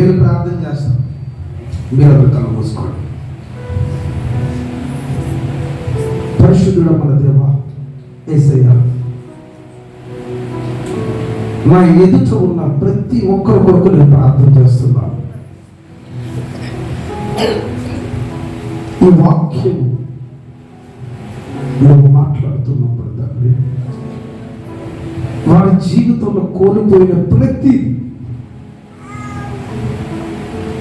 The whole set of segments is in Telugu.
నేను ప్రార్థన చేస్తాను. మీరు అక్కడ తల మూసుకోండి. పరిశుద్ధుడ మన దేవ ఏసయ్య. మా ఎదుట ఉన్న ప్రతి ఒక్కరి కొరకు నేను ప్రార్థన చేస్తున్నాను ఈ వాక్యం నువ్వు మాట్లాడుతున్నప్పుడు తండ్రి వారి జీవితంలో కోల్పోయిన ప్రతి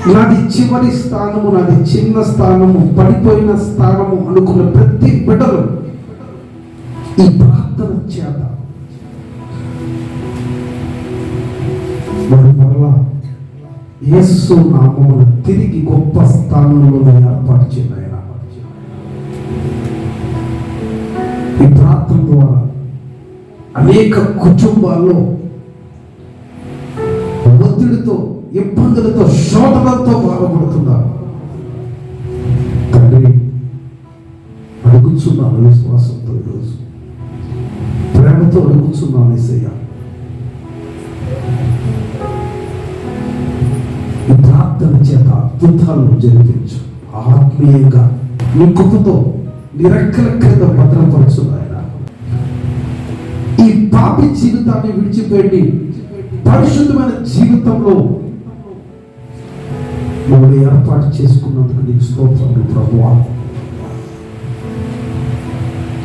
నాది చివరి స్థానము నాది చిన్న స్థానము పడిపోయిన స్థానము అనుకున్న ప్రతి బిడ్డలు ఈ ప్రార్థన చేత. వారు మరలా యేసు నామమును తిరిగి గొప్ప స్థానంలో ఏర్పాటు చేయాలి ఈ ప్రార్థన ద్వారా అనేక కుటుంబాల్లో ఒత్తిడితో ఇబ్బందులతో శోధనలతో బాధపడుతున్నారు. తండ్రి అడుగుచున్నాను విశ్వాసంతో ఈరోజు. ప్రేమతో అడుగుచున్నాను ఏసయ్య. ప్రార్థన చేత అద్భుతాలను జరిపించు ఆత్మీయంగా నీ కుక్కతో నిరక్కల క్రింద భద్రపరుచున్నాయన ఈ పాపి జీవితాన్ని విడిచిపెట్టి పరిశుద్ధమైన జీవితంలో మమ్మల్ని ఏర్పాటు చేసుకున్నందుకు నీకు స్తోత్రం ప్రభు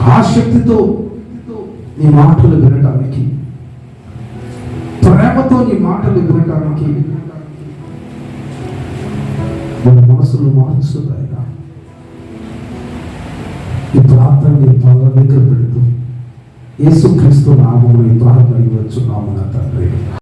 ఆ శక్తితో నీ మాటలు వినడానికి ప్రేమతో నీ మాటలు వినడానికి మన మనసులు మార్చుతాయి ఈ ప్రార్థన నీ పాదాల దగ్గర పెడుతూ యేసుక్రీస్తు నామంలో ఈ ప్రార్థన ఇవ్వచ్చు నామన తండ్రి.